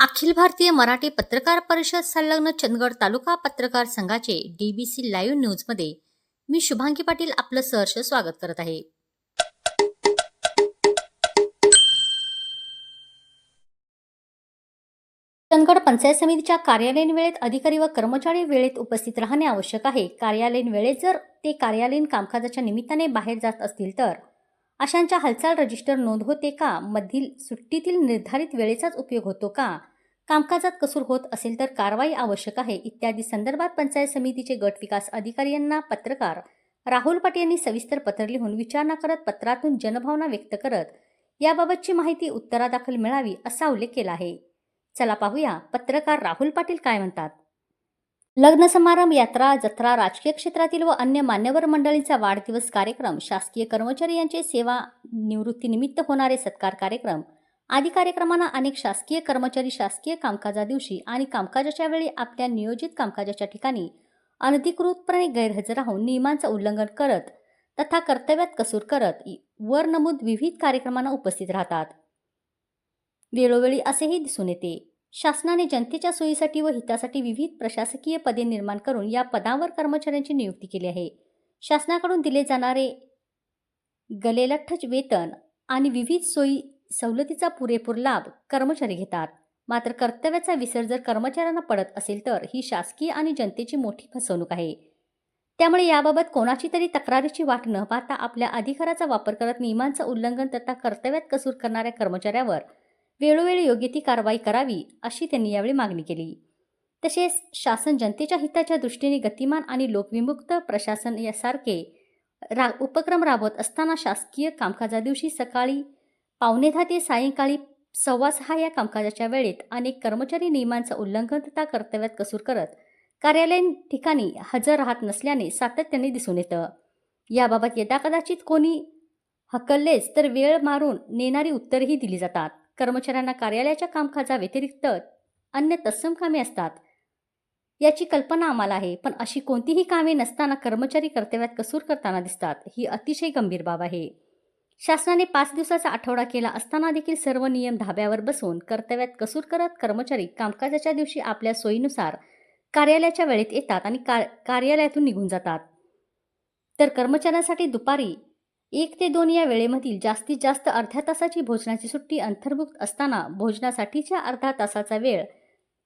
अखिल भारतीय मराठी पत्रकार परिषद संलग्न चंदगड तालुका पत्रकार संघाचे डीबीसी लाईव्ह न्यूजमध्ये मी शुभांगी पाटील आपलं सहर्ष स्वागत करत आहे. चंदगड पंचायत समितीच्या कार्यालयीन वेळेत अधिकारी व कर्मचारी वेळेत उपस्थित राहणे आवश्यक आहे. कार्यालयीन वेळेत जर ते कार्यालयीन कामकाजाच्या निमित्ताने बाहेर जात असतील तर अशांच्या हालचाल रजिस्टर नोंद होते का? मधील सुट्टीतील निर्धारित वेळेचाच उपयोग होतो का? कामकाजात कसूर होत असेल तर कारवाई आवश्यक आहे इत्यादी संदर्भात पंचायत समितीचे गट विकास अधिकारी यांना पत्रकार राहुल पाट यांनी सविस्तर पत्र लिहून विचारणा करत पत्रातून जनभावना व्यक्त करत याबाबतची माहिती उत्तरादाखल मिळावी असा उल्लेख केला आहे. चला पाहूया पत्रकार राहुल पाटील काय म्हणतात. लग्न समारंभ यात्रा जत्रा राजकीय क्षेत्रातील व अन्य मान्यवर मंडळींचा वाढदिवस कार्यक्रम शासकीय कर्मचारी यांचे सेवा निवृत्तीनिमित्त होणारे सत्कार कार्यक्रम आदी कार्यक्रमांना अनेक शासकीय कर्मचारी शासकीय कामकाजा दिवशी आणि कामकाजाच्या वेळी आपल्या नियोजित कामकाजाच्या ठिकाणी अनधिकृतपणे गैरहजर राहून नियमांचं उल्लंघन करत तथा कर्तव्यात कसूर करत वर नमूद विविध कार्यक्रमांना उपस्थित राहतात. वेळोवेळी असेही दिसून येते. शासनाने जनतेच्या सोयीसाठी व हितासाठी विविध प्रशासकीय पदे निर्माण करून या पदावर कर्मचाऱ्यांची नियुक्ती केली आहे. शासनाकडून दिले जाणारे गलेलठ्ठ वेतन आणि विविध सोयी सवलतीचा पुरेपूर लाभ कर्मचारी घेतात. मात्र कर्तव्याचा विसर जर कर्मचाऱ्यांना पडत असेल तर ही शासकीय आणि जनतेची मोठी फसवणूक आहे. त्यामुळे याबाबत कोणाची तरी तक्रारीची वाट न पाहता आपल्या अधिकाराचा वापर करत नियमांचं उल्लंघन तथा कर्तव्यात कसूर करणाऱ्या कर्मचाऱ्यावर वेळोवेळी योग्य ती कारवाई करावी अशी त्यांनी यावेळी मागणी केली. तसेच शासन जनतेच्या हिताच्या दृष्टीने गतिमान आणि लोकविमुक्त प्रशासन यासारखे रा उपक्रम राबवत असताना शासकीय कामकाजा दिवशी सकाळी पावणेधा ते सायंकाळी सव्वा सहा या कामकाजाच्या वेळेत अनेक कर्मचारी नियमांचं उल्लंघन तथा कर्तव्यात कसूर करत कार्यालयीन ठिकाणी हजर राहत नसल्याने सातत्याने दिसून येतं. याबाबत यदाकदाचित कोणी हकललेच तर वेळ मारून नेणारी उत्तरही दिली जातात. कर्मचाऱ्यांना कार्यालयाच्या कामकाजाव्यतिरिक्त अन्य तत्सम कामे असतात. याची कल्पना आम्हाला आहे पण अशी कोणतीही कामे नसताना कर्मचारी कर्तव्यात कसूर करताना दिसतात ही अतिशय गंभीर बाब आहे. शासनाने पाच दिवसाचा आठवडा केला असताना देखील सर्व नियम धाब्यावर बसवून कर्तव्यात कसूर करत कर्मचारी कामकाजाच्या दिवशी आपल्या सोयीनुसार कार्यालयाच्या वेळेत येतात आणि कार कार्यालयातून निघून जातात. तर कर्मचाऱ्यांसाठी दुपारी एक ते दोन या वेळेमधील जास्तीत जास्त अर्ध्या तासाची भोजनाची सुट्टी अंतर्भुक्त असताना भोजनासाठीच्या अर्धा तासाचा वेळ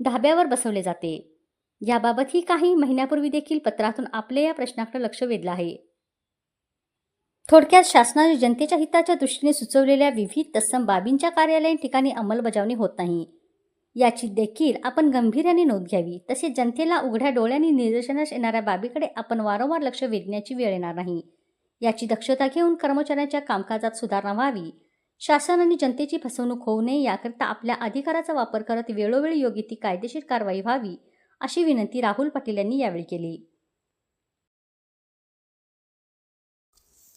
धाब्यावर बसवले जाते. याबाबतही काही महिन्यापूर्वी देखील पत्रातून आपले या प्रश्नाकडे लक्ष वेधलं आहे. थोडक्यात शासनाने जनतेच्या हिताच्या दृष्टीने सुचवलेल्या विविध तत्सम बाबींच्या कार्यालयीन ठिकाणी अंमलबजावणी होत नाही. याची देखील आपण गंभीर्याने नोंद घ्यावी. तसेच जनतेला उघड्या डोळ्यांनी निदर्शनास येणाऱ्या बाबीकडे आपण वारंवार लक्ष वेधण्याची वेळ येणार नाही. याची दक्षता घेऊन कर्मचाऱ्यांच्या कामकाजात सुधारणा व्हावी. शासन आणि जनतेची फसवणूक होऊ नये याकरिता आपल्या अधिकाराचा वापर करत वेळोवेळी योग्य ती कायदेशीर कारवाई व्हावी अशी विनंती राहुल पाटील यांनी यावेळी केली.